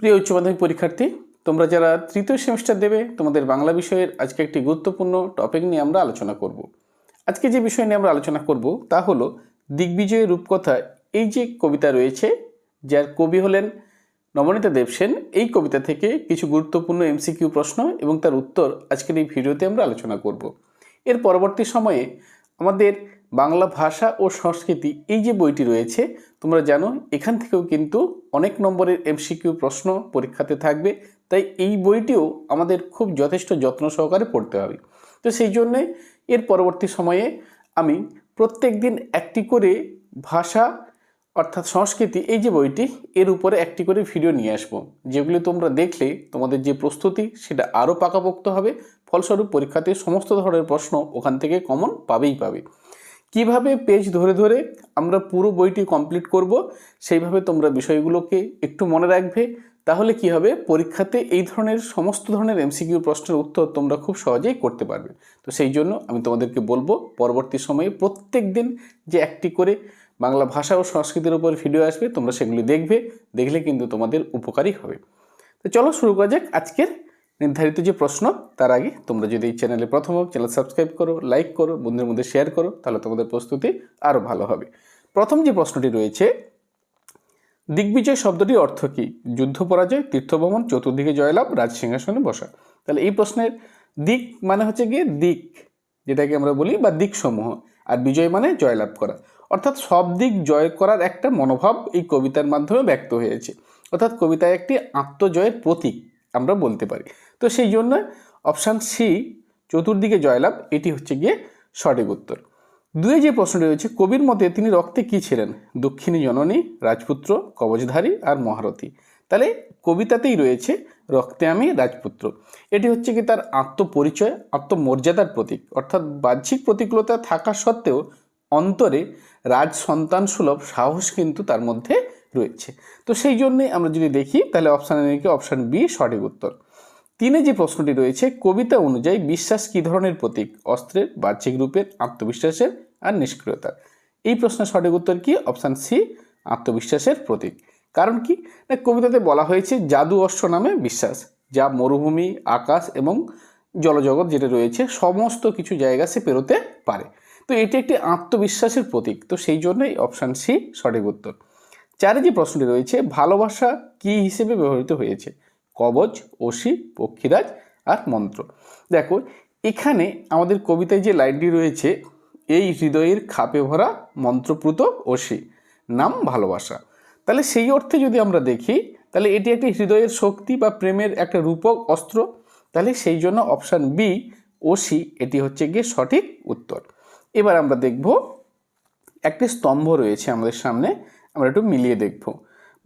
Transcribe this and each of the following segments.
প্রিয় উচ্চ মাধ্যমিক পরীক্ষার্থী, তোমরা যারা তৃতীয় সেমিস্টার দেবে, তোমাদের বাংলা বিষয়ের আজকে একটি গুরুত্বপূর্ণ টপিক নিয়ে আমরা আলোচনা করব। আজকে যে বিষয় নিয়ে আমরা আলোচনা করব তা হলো দিগ্বিজয় রূপকথা, এই যে কবিতা রয়েছে, যার কবি হলেন নবনীতা দেবসেন এই কবিতা থেকে কিছু গুরুত্বপূর্ণ এমসিকিউ প্রশ্ন এবং তার উত্তর আজকের এই ভিডিওতে আমরা আলোচনা করব। এর পরবর্তী সময়ে আমাদের বাংলা ভাষা ও সংস্কৃতি এই যে বইটি রয়েছে, তোমরা জানো এখান থেকেও কিন্তু অনেক নম্বরের এমসিকিউ প্রশ্ন পরীক্ষাতে থাকবে। তাই এই বইটিও আমাদের খুব যথেষ্ট যত্ন সহকারে পড়তে হবে। তো সেই জন্যে এর পরবর্তী সময়ে আমি প্রত্যেক দিন একটি করে ভাষা অর্থাৎ সংস্কৃতি এই যে বইটি, এর উপরে একটি করে ভিডিও নিয়ে আসব। যেগুলি তোমরা দেখলে তোমাদের যে প্রস্তুতি সেটা আরও পাকাপোক্ত হবে। ফলস্বরূপ পরীক্ষাতে সমস্ত ধরনের প্রশ্ন ওখান থেকে কমন পাবেই পাবে। কীভাবে পেজ ধরে ধরে আমরা পুরো বইটি কমপ্লিট করব, সেইভাবে তোমরা বিষয়গুলোকে একটু মনে রাখবে। তাহলে কি হবে? পরীক্ষাতে এই ধরনের সমস্ত ধরনের এমসিকিউ প্রশ্নের উত্তর তোমরা খুব সহজেই করতে পারবে। তো সেই জন্য আমি তোমাদেরকে বলব, পরবর্তী সময়ে প্রত্যেক দিন যে একটি করে বাংলা ভাষা ও সংস্কৃতির উপর ভিডিও আসবে, তোমরা সেগুলি দেখবে, দেখলে কিন্তু তোমাদের উপকারী হবে। তো চলো শুরু করা যাক আজকের নির্ধারিত যে প্রশ্ন, তার আগে তোমরা যদি এই চ্যানেলে প্রথম হোক চ্যানেল সাবস্ক্রাইব করো লাইক করো, বন্ধুদের মধ্যে শেয়ার করো, তাহলে তোমাদের প্রস্তুতি আরও ভালো হবে। প্রথম যে প্রশ্নটি রয়েছে, দিগ্বিজয় শব্দটির অর্থ কী? যুদ্ধ পরাজয় তীর্থভ্রমণ চতুর্দিকে জয়লাভ রাজসিংহাসনে বসা। তাহলে এই প্রশ্নের দিক মানে হচ্ছে গিয়ে দিক, যেটাকে আমরা বলি বা দিকসমূহ, আর বিজয় মানে জয়লাভ করা। অর্থাৎ সব দিক জয় করার একটা মনোভাব এই কবিতার মাধ্যমে ব্যক্ত হয়েছে। অর্থাৎ কবিতায় একটি আত্মজয়ের প্রতীক আমরা বলতে পারি। তো সেই জন্য অপশান সি চতুর্দিকে জয়লাভ, এটি হচ্ছে গিয়ে সঠিক উত্তর। দুয়ে যে প্রশ্নটি রয়েছে, কবির মতে তিনি রক্তে কী ছিলেন? দক্ষিণী জননী, রাজপুত্র কবচধারী আর মহারথী। তাহলে কবিতাতেই রয়েছে, রক্তে আমি রাজপুত্র। এটি হচ্ছে কি তার আত্মপরিচয়, আত্মমর্যাদার প্রতীক। অর্থাৎ বাহ্যিক প্রতিকূলতা থাকা সত্ত্বেও অন্তরে রাজ সন্তান সুলভ সাহস কিন্তু তার মধ্যে রয়েছে। তো সেই জন্যে আমরা যদি দেখি, তাহলে অপশানে নিয়ে অপশান বি সঠিক উত্তর। তিনে যে প্রশ্নটি রয়েছে, কবিতা অনুযায়ী বিশ্বাস কী ধরনের প্রতীক? অস্ত্রের, বাহ্যিক রূপের, আত্মবিশ্বাসের আর নিষ্ক্রিয়তার। এই প্রশ্নের সঠিক উত্তর কি? অপশান সি আত্মবিশ্বাসের প্রতীক। কারণ কি? না, কবিতাতে বলা হয়েছে, জাদু অশ্ব নামে বিশ্বাস, যা মরুভূমি, আকাশ এবং জলজগৎ যেটা রয়েছে, সমস্ত কিছু জায়গা সে পেরোতে পারে। তো এটি একটি আত্মবিশ্বাসের প্রতীক। তো সেই জন্যই অপশান সি সঠিক উত্তর। চারে যে প্রশ্নটি রয়েছে, ভালোবাসা কি হিসেবে ব্যবহৃত হয়েছে? কবচ অসি পক্ষীরাজ আর মন্ত্র। দেখো, এখানে আমাদের কবিতায় যে লাইনটি রয়েছে, এই হৃদয়ের খাপে ভরা মন্ত্রপ্রুত অসি নাম ভালোবাসা। তাহলে সেই অর্থে যদি আমরা দেখি, তাহলে এটি একটি হৃদয়ের শক্তি বা প্রেমের একটা রূপক অস্ত্র। তাহলে সেই জন্য অপশান বি, ওসি, এটি হচ্ছে গিয়ে সঠিক উত্তর। এবার আমরা দেখব, একটি স্তম্ভ রয়েছে আমাদের সামনে আমরা একটু মিলিয়ে দেখব।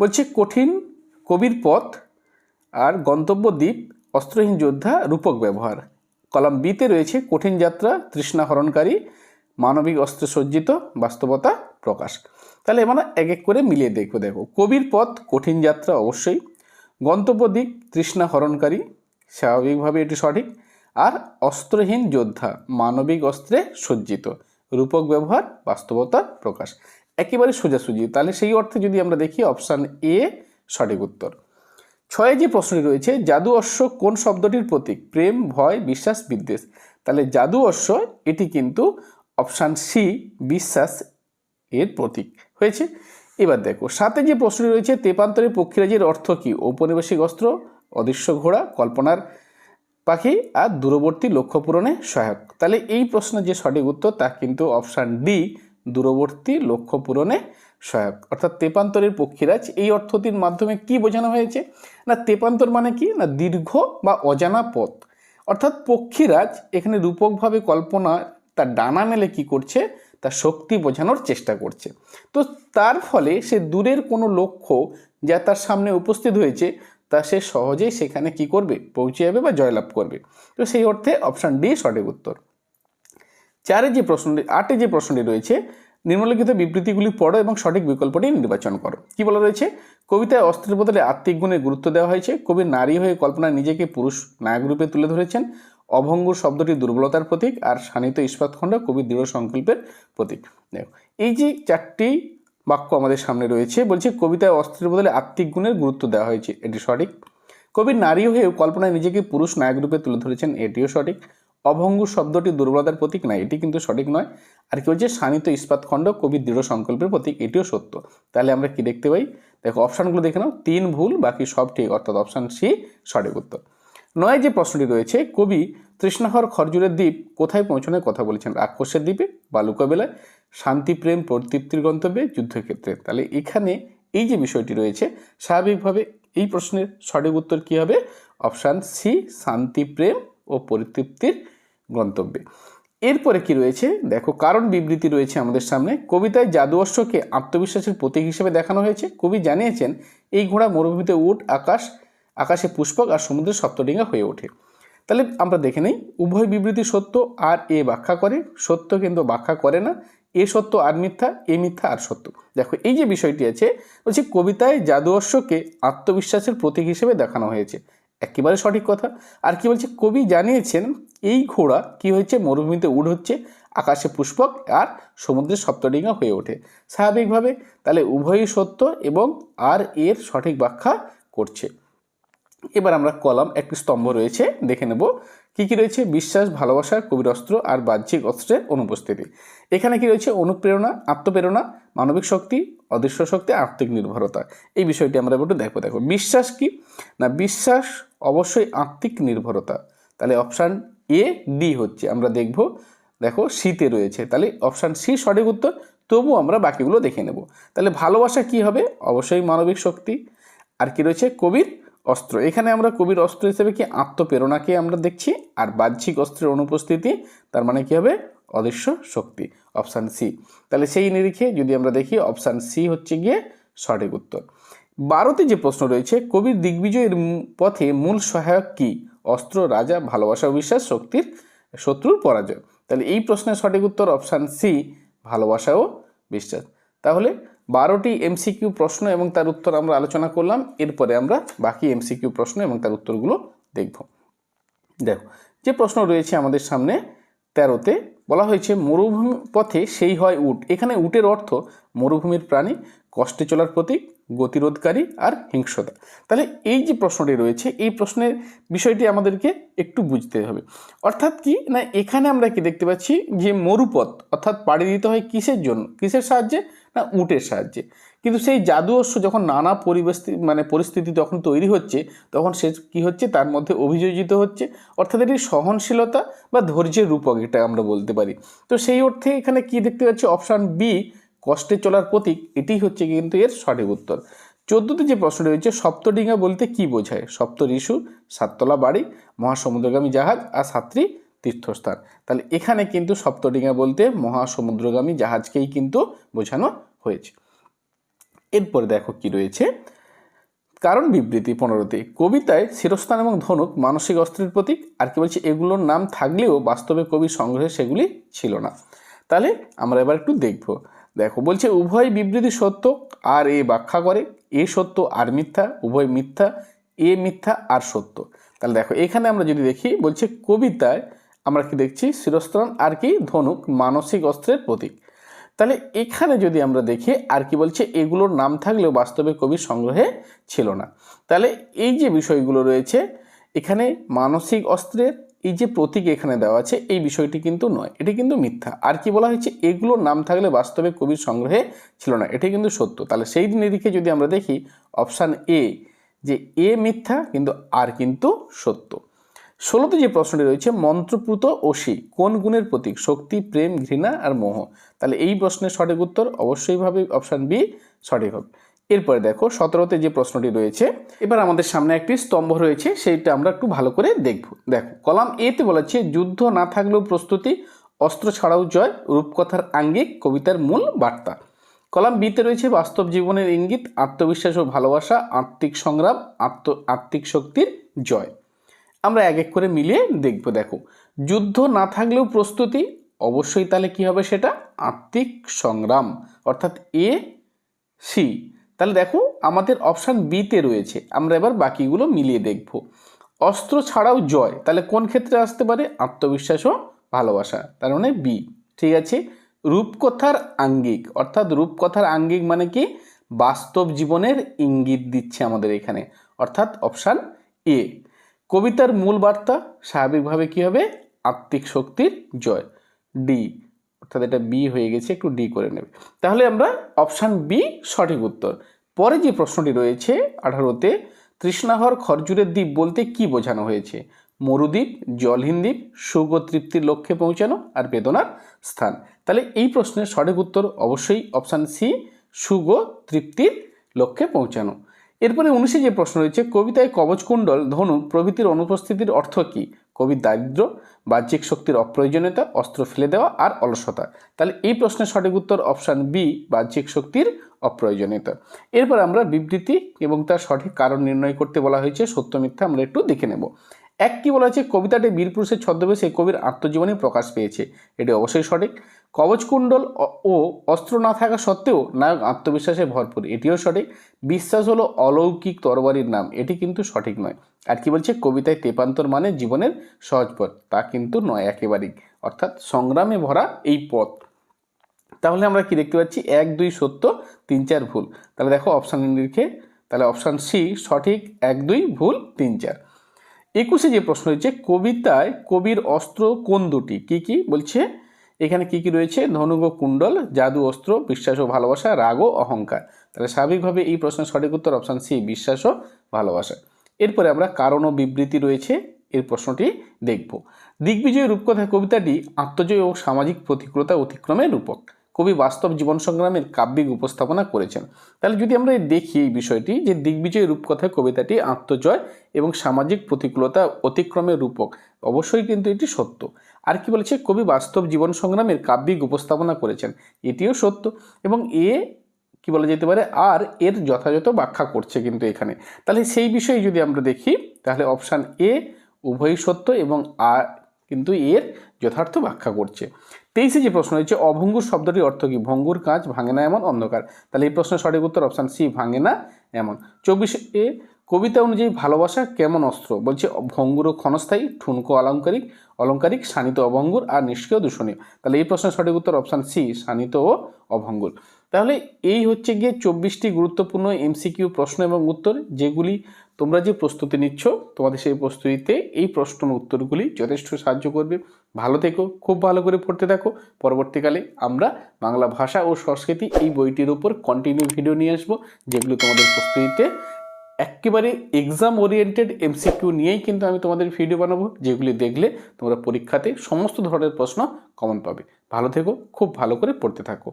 বলছে, কঠিন কবির পথ আর গন্তব্য দ্বীপ অস্ত্রহীন যোদ্ধা, রূপক ব্যবহার। কলাম বিতে রয়েছে, কঠিন যাত্রা, তৃষ্ণা হরণকারী, মানবিক অস্ত্র সজ্জিত, বাস্তবতা প্রকাশ। তাহলে আমরা এক এক করে মিলিয়ে দেখব, দেখো। কবির পথ, কঠিন যাত্রা অবশ্যই। গন্তব্য দিক তৃষ্ণা হরণকারী, স্বাভাবিকভাবে এটি সঠিক। আর অস্ত্রহীন যোদ্ধা, মানবিক অস্ত্রে সজ্জিত, রূপক ব্যবহার, বাস্তবতা প্রকাশ। একেবারে সোজাসুজি। তাহলে সেই অর্থে যদি আমরা দেখি অপশান এ সঠিক উত্তর। ছয়ে যে প্রশ্নটি রয়েছে, জাদু অশ্ব কোন শব্দটির প্রতীক? প্রেম, ভয়, বিশ্বাস, বিদ্বেষ। তাহলে জাদু অশ্ব, এটি কিন্তু অপশান সি বিশ্বাস এর প্রতীক। হয়েছে? এবার দেখো, সাথে যে প্রশ্নটি রয়েছে, তেপান্তরের পক্ষীরাজের অর্থ কী? ঔপনিবেশিক অস্ত্র, অদৃশ্য ঘোড়া, কল্পনার পাখি আর দূরবর্তী লক্ষ্য পূরণে সহায়ক। তাহলে এই প্রশ্নের যে সঠিক উত্তর, তা কিন্তু অপশান ডি দূরবর্তী লক্ষ্য পূরণে সহায়ক। অর্থাৎ তেপান্তরের পক্ষীরাজ, এই অর্থটির মাধ্যমে কি বোঝানো হয়েছে? না, তেপান্তর মানে কি? না, দীর্ঘ বা অজানা পথ। অর্থাৎ পক্ষীরাজ এখানে রূপকভাবে কল্পনা, তার ডানা মেলে কি করছে? তার শক্তি বোঝানোর চেষ্টা করছে। তো তার ফলে সে দূরের কোনো লক্ষ্য যা তার সামনে উপস্থিত হয়েছে, তা সে সহজেই সেখানে কি করবে? পৌঁছে যাবে বা জয়লাভ করবে। তো সেই অর্থে অপশান ডি সঠিক উত্তর। চারে যে প্রশ্নটি, আটে যে প্রশ্নটি রয়েছে, নিম্নলিখিত বিবৃতিগুলি পড়ো এবং সঠিক বিকল্পটি নির্বাচন করো। কি বলা রয়েছে? কবিতায় অস্ত্রের বদলে আত্মিক গুণে গুরুত্ব দেওয়া হয়েছে। কবি নারী হয়ে কল্পনায় নিজেকে পুরুষ নায়ক রূপে তুলে ধরেছেন। অভঙ্গ শব্দটি দুর্বলতার প্রতীক আর শানিত ইস্পাতখণ্ড কবি দৃঢ় সংকল্পের প্রতীক। দেখো, এই যে চারটি বাক্য আমাদের সামনে রয়েছে, বলছে কবিতায় অস্ত্রের বদলে আত্মিক গুণের গুরুত্ব দেওয়া হয়েছে। এটি সঠিক। কবি নারী হয়েও কল্পনায় নিজেকে পুরুষ নায়ক রূপে তুলে ধরেছেন, এটিও সঠিক। অভঙ্গুর শব্দটি দুর্বলতার প্রতীক নয় এটি কিন্তু সঠিক নয়। আর কি হচ্ছে শানিত ইস্পাত খণ্ড কবির দৃঢ় সংকল্পের প্রতীক, এটিও সত্য। তাহলে আমরা কি দেখতে পাই? দেখো, অপশানগুলো দেখে নাও। তিন ভুল, বাকি সব ঠিক, অর্থাৎ অপশান সি সঠিক উত্তর। নয়, যে প্রশ্নটি রয়েছে, কবি তৃষ্ণাহর খরজুরের দ্বীপ কোথায় পৌঁছানোর কথা বলেছেন? রাক্ষসের দ্বীপে বালুকা বেলায় শান্তিপ্রেম প্রতৃপ্তির গন্তব্যে, যুদ্ধক্ষেত্রে। তাহলে এখানে এই যে বিষয়টি রয়েছে, স্বাভাবিকভাবে এই প্রশ্নের সঠিক উত্তর কী হবে? অপশান সি শান্তিপ্রেম ও পরিতৃপ্তির গন্তব্যে এরপরে কি রয়েছে? দেখো, কারণ বিবৃতি রয়েছে আমাদের সামনে। কবিতায় জাদু আত্মবিশ্বাসের প্রতীক হিসেবে দেখানো হয়েছে। কবি জানিয়েছেন, এই ঘোড়া মরুভূমিতে উট, আকাশ, আকাশে পুষ্পক আর সমুদ্রের সপ্তডিঙ্গা হয়ে ওঠে। তাহলে আমরা দেখে নেই, উভয় বিবৃতি সত্য আর এ ব্যাখ্যা করে। সত্য কিন্তু ব্যাখ্যা করে না। এ সত্য আর মিথ্যা, এ মিথ্যা আর সত্য। দেখো, এই যে বিষয়টি আছে, বলছি কবিতায় জাদু আত্মবিশ্বাসের প্রতীক হিসেবে দেখানো হয়েছে। একেবারে সঠিক কথা। আর কি বলছে? কবি জানিয়েছেন, এই ঘোড়া কি হয়েছে? মরুভূমিতে উড হচ্ছে, আকাশে পুষ্পক আর সমুদ্রের সপ্তডিঙ্গা হয়ে ওঠে। স্বাভাবিকভাবে তাহলে উভয়ই সত্য এবং আর এর সঠিক ব্যাখ্যা করছে। এবার আমরা কলাম, একটি স্তম্ভ রয়েছে, দেখে নেব। কি কি রয়েছে? বিশ্বাস, ভালোবাসা কবির অস্ত্র আর বাহ্যিক অস্ত্রের অনুপস্থিতি। এখানে কি রয়েছে? অনুপ্রেরণা, আত্মপ্রেরণা, মানবিক শক্তি, অদৃশ্য শক্তি আর্থিক নির্ভরতা। এই বিষয়টি আমরা একটু দেখব, দেখো। বিশ্বাস কি? না, বিশ্বাস অবশ্যই আত্মিক নির্ভরতা। তাহলে অপশান এ, ডি হচ্ছে। আমরা দেখব, দেখো, সিতে রয়েছে। তাহলে অপশান সি সঠিক উত্তর তবু আমরা বাকিগুলো দেখে নেব। তাহলে ভালোবাসা কি হবে? অবশ্যই মানবিক শক্তি। আর কি রয়েছে? কবির অস্ত্র। এখানে আমরা কবির অস্ত্র হিসেবে কি আত্মপ্রেরণাকে আমরা দেখছি? আর বাহ্যিক অস্ত্রের অনুপস্থিতি, তার মানে কি হবে? অদৃশ্য শক্তি, অপশান সি। তাহলে সেই নিরিখে যদি আমরা দেখি, অপশান সি হচ্ছে গিয়ে সঠিক উত্তর। বারোতে যে প্রশ্ন রয়েছে, কবির দিগ্বিজয়ের পথে মূল সহায়ক কি? অস্ত্র, রাজা, ভালোবাসা বিশ্বাস, শক্তির শত্রুর পরাজয়। তাহলে এই প্রশ্নের সঠিক উত্তর অপশান সি, ভালোবাসা ও বিশ্বাস। তাহলে বারোটি এমসিকিউ প্রশ্ন এবং তার উত্তর আমরা আলোচনা করলাম। এরপরে আমরা বাকি এমসিকিউ প্রশ্ন এবং তার উত্তরগুলো দেখব। দেখো, যে প্রশ্ন রয়েছে আমাদের সামনে তেরোতে, বলা হয়েছে, মরুভূমি পথে সেই হয় উট। এখানে উটের অর্থ মরুভূমির প্রাণী, কষ্টে চলার প্রতীক, গতিরোধকারী আর হিংসতা তাহলে এই যে প্রশ্নটি রয়েছে, এই প্রশ্নের বিষয়টি আমাদেরকে একটু বুঝতে হবে। অর্থাৎ কি? না, এখানে আমরা কি দেখতে পাচ্ছি যে মরুপথ, অর্থাৎ পাড়ি দিতে হয় কিসের জন্য? কিসের সাহায্যে? না উটের সাহায্যে। কিন্তু সেই জাদু অশ্ব যখন নানা পরিবেশ মানে পরিস্থিতি যখন তৈরি হচ্ছে, তখন সে কি হচ্ছে? তার মধ্যে অভিযোজিত হচ্ছে। অর্থাৎ এটি সহনশীলতা বা ধৈর্যের রূপক এটা আমরা বলতে পারি। তো সেই অর্থে এখানে কি দেখতে পাচ্ছি? অপশান বি কষ্টে চলার প্রতীক এটি হচ্ছে কিন্তু এর সঠিক উত্তর। চোদ্দোতে যে প্রশ্নটি রয়েছে, সপ্তডিঙ্গা বলতে কি বোঝায়? সপ্ত ঋষু সাততলা বাড়ি, মহাসমুদ্রগামী জাহাজ আর সাতটি তীর্থস্থান। তাহলে এখানে কিন্তু সপ্তডিঙ্গা বলতে মহাসমুদ্রগামী জাহাজকেই কিন্তু বোঝানো হয়েছে। এরপরে দেখো কি রয়েছে। কারণ বিবৃতি পনেরোতে, কবিতায় শিরস্থান এবং ধনুক মানসিক অস্ত্রের প্রতীক, আর কি বলছে, এগুলোর নাম থাকলেও বাস্তবে কবির সংগ্রহে সেগুলি ছিল না। তাহলে আমরা এবার একটু দেখব। দেখো, বলছে, উভয় বিবৃতি সত্য, আর এ ব্যাখ্যা করে, এ সত্য, আর মিথ্যা, উভয় মিথ্যা, এ মিথ্যা, আর সত্য। তাহলে দেখো, এখানে আমরা যদি দেখি, বলছে, কবিতায় আমরা কি দেখছি? শিরস্ত্রাণ আর কি? ধনুক, মানসিক অস্ত্রের প্রতীক। তাহলে এখানে যদি আমরা দেখি, আর কি বলছে, এগুলোর নাম থাকলেও বাস্তবে কবির সংগ্রহে ছিল না। তাহলে এই যে বিষয়গুলো রয়েছে, এখানে মানসিক অস্ত্রের এই যে প্রতীক এখানে দেওয়া আছে, এই বিষয়টি কিন্তু নয়। এটি কিন্তু মিথ্যা। আর কি বলা হয়েছে, এগুলোর নাম থাকলে বাস্তবে কবির সংগ্রহে ছিল না। এটি কিন্তু সত্য। তাহলে সেই নিরিখে যদি আমরা দেখি, অপশান এ, যে এ মিথ্যা, কিন্তু আর কিন্তু সত্য। ষোলোতে যে প্রশ্নটি রয়েছে মন্ত্রপ্রুত অসি কোন গুণের প্রতীক? শক্তি, প্রেম, ঘৃণা আর মোহ। তাহলে এই প্রশ্নের সঠিক উত্তর অবশ্যইভাবে অপশান বি সঠিক হবে। এরপরে দেখো, সতেরোতে যে প্রশ্নটি রয়েছে, এবার আমাদের সামনে একটি স্তম্ভ রয়েছে, সেইটা আমরা একটু ভালো করে দেখব। দেখো, কলাম এতে বলেছে যুদ্ধ না থাকলেও প্রস্তুতি, অস্ত্র ছাড়াও জয়, রূপকথার আঙ্গিক, কবিতার মূল বার্তা। কলাম বিতে রয়েছে, বাস্তব জীবনের ইঙ্গিত, আত্মবিশ্বাস ও ভালোবাসা, আত্মিক সংগ্রাম, আত্ম, আত্মিক শক্তির জয়। আমরা এক এক করে মিলিয়ে দেখব, দেখো। যুদ্ধ না থাকলেও প্রস্তুতি, অবশ্যই তাহলে কি হবে সেটা? আত্মিক সংগ্রাম, অর্থাৎ এ, সি। তাহলে দেখো, আমাদের অপশান বিতে রয়েছে। আমরা এবার বাকিগুলো মিলিয়ে দেখব। অস্ত্র ছাড়াও জয়, তাহলে কোন ক্ষেত্রে আসতে পারে? আত্মবিশ্বাস ও ভালোবাসা, তার মানে বি। ঠিক আছে? রূপকথার আঙ্গিক, অর্থাৎ রূপকথার আঙ্গিক মানে কি? বাস্তব জীবনের ইঙ্গিত দিচ্ছে আমাদের এখানে, অর্থাৎ অপশান এ। কবিতার মূল বার্তা স্বাভাবিকভাবে কী হবে? আত্মিক শক্তির জয়। ডি অর্থাৎ এটা বি হয়ে গেছে, একটু ডি করে নেবে। তাহলে আমরা অপশান বি সঠিক উত্তর। পরে যে প্রশ্নটি রয়েছে, আঠারোতে, তৃষ্ণাহর খরজুরের দ্বীপ বলতে কি বোঝানো হয়েছে? মরুদ্বীপ, জলহীন দ্বীপ সুখ ও তৃপ্তির লক্ষ্যে পৌঁছানো আর বেদনার স্থান। তাহলে এই প্রশ্নের সঠিক উত্তর অবশ্যই অপশান সি ও তৃপ্তির লক্ষ্যে পৌঁছানো। এরপরে উনিশে যে প্রশ্ন রয়েছে, কবিতায় কবচকুণ্ডল ধনু প্রভৃতির অনুপস্থিতির অর্থ কী? কবির দারিদ্র, বাহ্যিক শক্তির অপ্রয়োজনীয়তা, অস্ত্র ফেলে দেওয়া আর অলসতা। তাহলে এই প্রশ্নের সঠিক উত্তর অপশান বি, বাহ্যিক শক্তির অপ্রয়োজনীয়তা। এরপর আমরা বিবৃতি এবং তার সঠিক কারণ নির্ণয় করতে বলা হয়েছে, সত্য মিথ্যা আমরা একটু দেখে নেব। এক কি বলা হয়েছে, কবিতাটি বীরপুরুষের ছদ্মবেশে কবির আত্মজীবনী প্রকাশ পেয়েছে। এটি অবশ্যই সঠিক। কবচকুণ্ডল ও অস্ত্র না থাকা সত্ত্বেও নায়ক আত্মবিশ্বাসে ভরপুর। এটিও সঠিক। বিশ্বাস হলো অলৌকিক তরবারির নাম। এটি কিন্তু সঠিক নয়। আর কি বলছে? কবিতায় তেপান্তর মানে জীবনের সহজ পথ। তা কিন্তু নয় একেবারেই। অর্থাৎ সংগ্রামে ভরা এই পথ। তাহলে আমরা কি দেখতে পাচ্ছি? এক, দুই, সত্য, তিন, চার, ভুল। তাহলে দেখো অপশান নিরিখে তাহলে অপশান সি সঠিক। এক, দুই, ভুল, তিন, চার। একুশে যে প্রশ্ন হয়েছে, কবিতায় কবির অস্ত্র কোন দুটি? কি কি? বলছে এখানে কি কি রয়েছে? ধনুক কুণ্ডল, জাদু, অস্ত্র, বিশ্বাস ও ভালোবাসা, রাগ ও অহংকার। তাহলে স্বাভাবিকভাবে এই প্রশ্নের সঠিক উত্তর অপশান সি বিশ্বাস ও ভালোবাসা। এরপরে আমরা কারণ ও বিবৃতি রয়েছে, এর প্রশ্নটি দেখব। দিগ্বিজয় রূপকথা কবিতাটি আত্মজয় ও সামাজিক প্রতিকূলতা অতিক্রমের রূপক। কবি বাস্তব জীবন সংগ্রামের কাব্যিক উপস্থাপনা করেছেন। তাহলে যদি আমরা দেখি এই বিষয়টি, যে দিগ্বিজয় রূপকথা কবিতাটি আত্মজয় এবং সামাজিক প্রতিকূলতা অতিক্রমের রূপক, অবশ্যই কিন্তু এটি সত্য। আর কি বলেছে? কবি বাস্তব জীবন সংগ্রামের কাব্যিক উপস্থাপনা করেছেন, এটিও সত্য। এবং এ কি বলা যেতে পারে? আর এর যথাযথ ব্যাখ্যা করছে কিন্তু এখানে। তাহলে সেই বিষয়ে যদি আমরা দেখি, তাহলে অপশান এ উভয়ই সত্য এবং আর কিন্তু এর যথার্থ ব্যাখ্যা করছে। তেইশে যে প্রশ্ন হয়েছে অভঙ্গুর শব্দটির অর্থ কি? ভঙ্গুর কাঁচ ভাঙে না এমন অন্ধকার। তাহলে এই প্রশ্নের সঠিক উত্তর অপশান সি ভাঙে না এমন। চব্বিশে এ, কবিতা অনুযায়ী ভালোবাসা কেমন অস্ত্র? বলছে, ভঙ্গুর ও ক্ষণস্থায়ী, ঠুনকো অলঙ্কারিক অলঙ্কারিক, শানিত অভঙ্গুর আর নিষ্ক্রিয় দূষণীয়। তাহলে এই প্রশ্নের সঠিক উত্তর অপশান সি শানিত ও অভঙ্গুর। তাহলে এই হচ্ছে গিয়ে চব্বিশটি গুরুত্বপূর্ণ এমসিকিউ প্রশ্ন এবং উত্তর, যেগুলি তোমরা যে প্রস্তুতি নিচ্ছ, তোমাদের সেই প্রস্তুতিতে এই প্রশ্ন উত্তরগুলি যথেষ্ট সাহায্য করবে। ভালো থেকো, খুব ভালো করে পড়তে থাকো। পরবর্তীকালে আমরা বাংলা ভাষা ও সংস্কৃতি এই বইটির উপর কন্টিনিউ ভিডিও নিয়ে আসব, যেগুলো তোমাদের প্রস্তুতিতে একেবারে এক্সাম ওরিয়েন্টেড এমসিকিউ নিয়েই কিন্তু আমি তোমাদের ভিডিও বানাবো, যেগুলি দেখলে তোমরা পরীক্ষাতে সমস্ত ধরনের প্রশ্ন কমন পাবে। ভালো থেকো, খুব ভালো করে পড়তে থাকো।